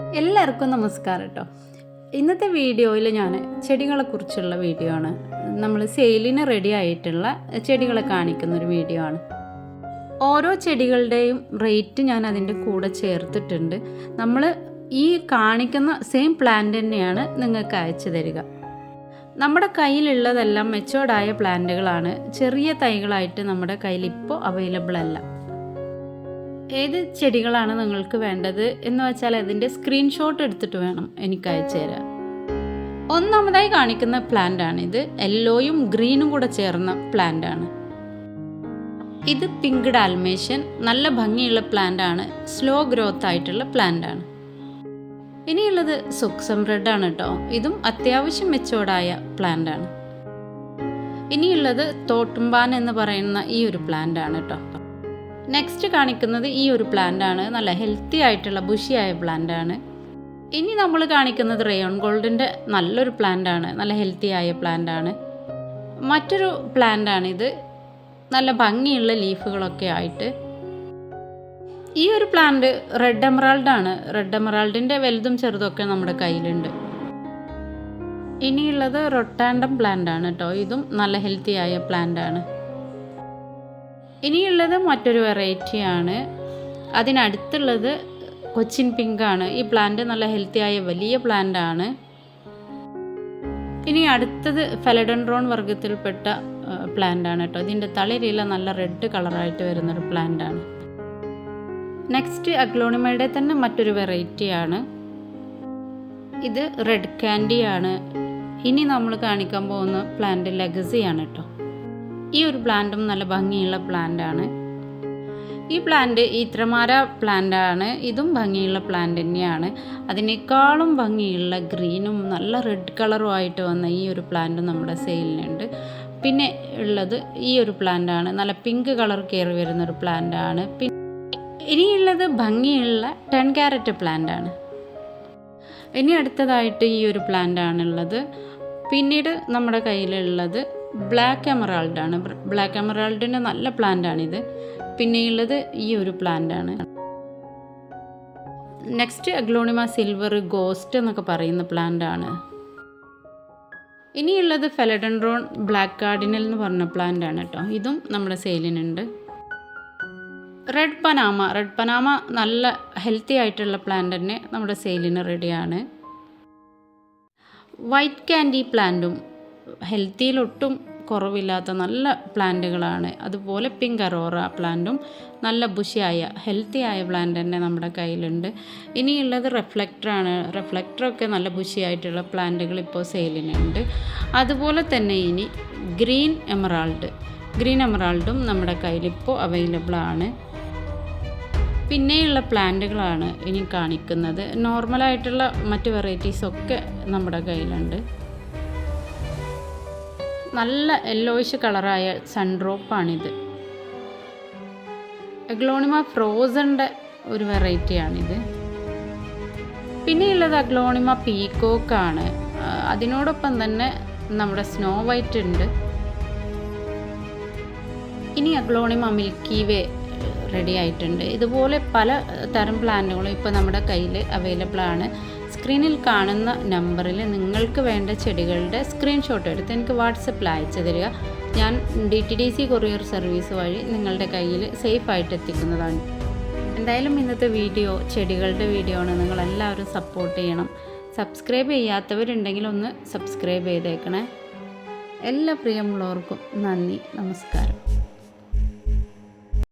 എല്ലാവർക്കും നമസ്കാരം കേട്ടോ. ഇന്നത്തെ വീഡിയോയിൽ ഞാൻ ചെടികളെക്കുറിച്ചുള്ള വീഡിയോ ആണ്. നമ്മൾ സെയിലിന് റെഡി ആയിട്ടുള്ള ചെടികളെ കാണിക്കുന്ന ഒരു വീഡിയോ ആണ്. ഓരോ ചെടികളുടെയും റേറ്റ് ഞാൻ അതിന്റെ കൂടെ ചേർത്തിട്ടുണ്ട്. നമ്മൾ ഈ കാണിക്കുന്ന സെയിം പ്ലാന്റ് തന്നെയാണ് നിങ്ങൾക്ക് അയച്ചു തരിക. നമ്മുടെ കയ്യിലുള്ളതെല്ലാം മെച്ചോർഡായ പ്ലാന്റുകളാണ് ചെറിയ തൈകളായിട്ട് നമ്മുടെ കയ്യിൽ ഇപ്പോൾ അവൈലബിൾ അല്ല. ഏത് ചെടികളാണ് നിങ്ങൾക്ക് വേണ്ടത് എന്ന് വെച്ചാൽ അതിന്റെ സ്ക്രീൻഷോട്ട് എടുത്തിട്ട് വേണം എനിക്ക് അയച്ചു തരാൻ. ഒന്നാമതായി കാണിക്കുന്ന പ്ലാന്റ് ആണ് ഇത്. യെല്ലോയും ഗ്രീനും കൂടെ ചേർന്ന പ്ലാന്റ് ആണ്. ഇത് പിങ്ക് ഡാൽമേഷ്യൻ നല്ല ഭംഗിയുള്ള പ്ലാന്റ് ആണ്. സ്ലോ ഗ്രോത്ത് ആയിട്ടുള്ള പ്ലാന്റ് ആണ്. ഇനിയുള്ളത് സുക്സം റെഡ് ആണ് കേട്ടോ ഇതും അത്യാവശ്യം മെച്ചോർഡായ പ്ലാന്റ് ആണ്. ഇനിയുള്ളത് തോട്ടുംബാൻ എന്ന് പറയുന്ന ഈ ഒരു പ്ലാന്റ് ആണ് കേട്ടോ നെക്സ്റ്റ് കാണിക്കുന്നത് ഈ ഒരു പ്ലാന്റ് ആണ്. നല്ല ഹെൽത്തി ആയിട്ടുള്ള ബുഷിയായ പ്ലാന്റ് ആണ്. ഇനി നമ്മൾ കാണിക്കുന്നത് റയോൺ ഗോൾഡിന്റെ നല്ലൊരു പ്ലാന്റ് ആണ്. നല്ല ഹെൽത്തി ആയ പ്ലാന്റ് ആണ്. മറ്റൊരു പ്ലാന്റ് ആണിത് നല്ല ഭംഗിയുള്ള ലീഫുകളൊക്കെ ആയിട്ട്. ഈ ഒരു പ്ലാന്റ് റെഡ് എമറാൾഡ് ആണ്. റെഡ് എമറാൾഡിന്റെ വലുതും ചെറുതൊക്കെ നമ്മുടെ കയ്യിലുണ്ട്. ഇനിയുള്ളത് റൊട്ടാൻഡം പ്ലാന്റ് ആണ് കേട്ടോ ഇതും നല്ല ഹെൽത്തി ആയ പ്ലാന്റ് ആണ്. ഇനിയുള്ളത് മറ്റൊരു വെറൈറ്റിയാണ് അതിനടുത്തുള്ളത് കൊച്ചിൻ പിങ്കാണ് ഈ പ്ലാന്റ് നല്ല ഹെൽത്തി ആയ വലിയ പ്ലാന്റ് ആണ്. ഇനി അടുത്തത് ഫെലഡൻഡ്രോൺ വർഗത്തിൽപ്പെട്ട പ്ലാന്റ് ആണ് കേട്ടോ. ഇതിന്റെ തളിരില നല്ല റെഡ് കളറായിട്ട് വരുന്നൊരു പ്ലാന്റ് ആണ്. നെക്സ്റ്റ് അഗ്ലോണിമയുടെ തന്നെ മറ്റൊരു വെറൈറ്റി ആണ്. ഇത് റെഡ് കാൻഡി ആണ്. ഇനി നമ്മൾ കാണിക്കാൻ പോകുന്ന പ്ലാന്റ് ലെഗസിയാണ് കേട്ടോ. ഈ ഒരു പ്ലാന്റും നല്ല ഭംഗിയുള്ള പ്ലാന്റാണ്. ഈ പ്ലാന്റ് ഈത്രമാര പ്ലാന്റാണ് ഇതും ഭംഗിയുള്ള പ്ലാന്റ് തന്നെയാണ്. അതിനേക്കാളും ഭംഗിയുള്ള ഗ്രീനും നല്ല റെഡ് കളറും ആയിട്ട് വന്ന ഈ ഒരു പ്ലാന്റ് നമ്മുടെ സെയിലിനുണ്ട്. പിന്നെ ഉള്ളത് ഈ ഒരു പ്ലാന്റാണ് നല്ല പിങ്ക് കളർ കയറി വരുന്ന ഒരു പ്ലാന്റ് ആണ് പിന്നെ ഇനിയുള്ളത് ഭംഗിയുള്ള ടെൻ ക്യാരറ്റ് പ്ലാന്റാണ്. ഇനി അടുത്തതായിട്ട് ഈ ഒരു പ്ലാന്റ് ആണുള്ളത് പിന്നീട് നമ്മുടെ കയ്യിലുള്ളത് ബ്ലാക്ക് എമറാൾഡ് ആണ്. ബ്ലാക്ക് എമറാൾഡിന്റെ നല്ല പ്ലാന്റ് ആണിത്. പിന്നെയുള്ളത് ഈ ഒരു പ്ലാന്റ് ആണ്. നെക്സ്റ്റ് അഗ്ലോണിമ സിൽവർ ഗോസ്റ്റ് എന്നൊക്കെ പറയുന്ന പ്ലാന്റ് ആണ്. ഇനിയുള്ളത് ഫെലഡൻഡ്രോൺ ബ്ലാക്ക് കാർഡിനൽ എന്ന് പറഞ്ഞ പ്ലാന്റ് ആണ് കേട്ടോ ഇതും നമ്മുടെ സെയിലിനുണ്ട് റെഡ് പനാമ റെഡ് പനാമ നല്ല ഹെൽത്തി ആയിട്ടുള്ള പ്ലാന്റ് തന്നെ നമ്മുടെ സെയിലിന് റെഡിയാണ് വൈറ്റ് കാൻഡി പ്ലാന്റും ഹെൽത്തിയിലൊട്ടും കുറവില്ലാത്ത നല്ല പ്ലാന്റുകളാണ്. അതുപോലെ പിങ്ക് അറോറ പ്ലാന്റും നല്ല ബുഷിയായ ഹെൽത്തി ആയ പ്ലാന്റ് തന്നെ നമ്മുടെ കയ്യിലുണ്ട്. ഇനിയുള്ളത് റിഫ്ലക്ടറാണ് റിഫ്ലക്ടറൊക്കെ നല്ല ബുഷിയായിട്ടുള്ള പ്ലാന്റുകൾ ഇപ്പോൾ സെയിലിനുണ്ട്. അതുപോലെ തന്നെ ഇനി ഗ്രീൻ എമറാൾഡ്. ഗ്രീൻ എമറാൾഡും നമ്മുടെ കയ്യിലിപ്പോൾ അവൈലബിൾ ആണ്. പിന്നെയുള്ള പ്ലാന്റുകളാണ് ഇനി കാണിക്കുന്നത്. നോർമലായിട്ടുള്ള മറ്റ് വെറൈറ്റീസൊക്കെ നമ്മുടെ കയ്യിലുണ്ട്. നല്ല യെല്ലോയിഷ് കളറായ സൺഡ്രോപ്പാണിത് അഗ്ലോണിമ ഫ്രോസണിന്റെ ഒരു വെറൈറ്റിയാണിത് പിന്നെയുള്ളത് അഗ്ലോണിമ പീക്കോക്കാണ് അതിനോടൊപ്പം തന്നെ നമ്മുടെ സ്നോ വൈറ്റ് ഉണ്ട്. ഇനി അഗ്ലോണിമ മിൽക്കി വേ റെഡി ആയിട്ടുണ്ട്. ഇതുപോലെ പല തരം പ്ലാന്റുകളും ഇപ്പോൾ നമ്മുടെ കയ്യിൽ അവൈലബിൾ ആണ്. സ്ക്രീനിൽ കാണുന്ന നമ്പറിൽ നിങ്ങൾക്ക് വേണ്ട ചെടികളുടെ സ്ക്രീൻഷോട്ട് എടുത്ത് എനിക്ക് വാട്സപ്പിൽ അയച്ചു തരിക. ഞാൻ D T D C courier service വഴി നിങ്ങളുടെ കയ്യിൽ സേഫായിട്ട് എത്തിക്കുന്നതാണ്. എന്തായാലും ഇന്നത്തെ വീഡിയോ ചെടികളുടെ വീഡിയോ ആണ്. നിങ്ങളെല്ലാവരും സപ്പോർട്ട് ചെയ്യണം. സബ്സ്ക്രൈബ് ചെയ്യാത്തവരുണ്ടെങ്കിൽ ഒന്ന് സബ്സ്ക്രൈബ് ചെയ്തേക്കണേ. എല്ലാ പ്രിയമുള്ളവർക്കും നന്ദി. നമസ്കാരം.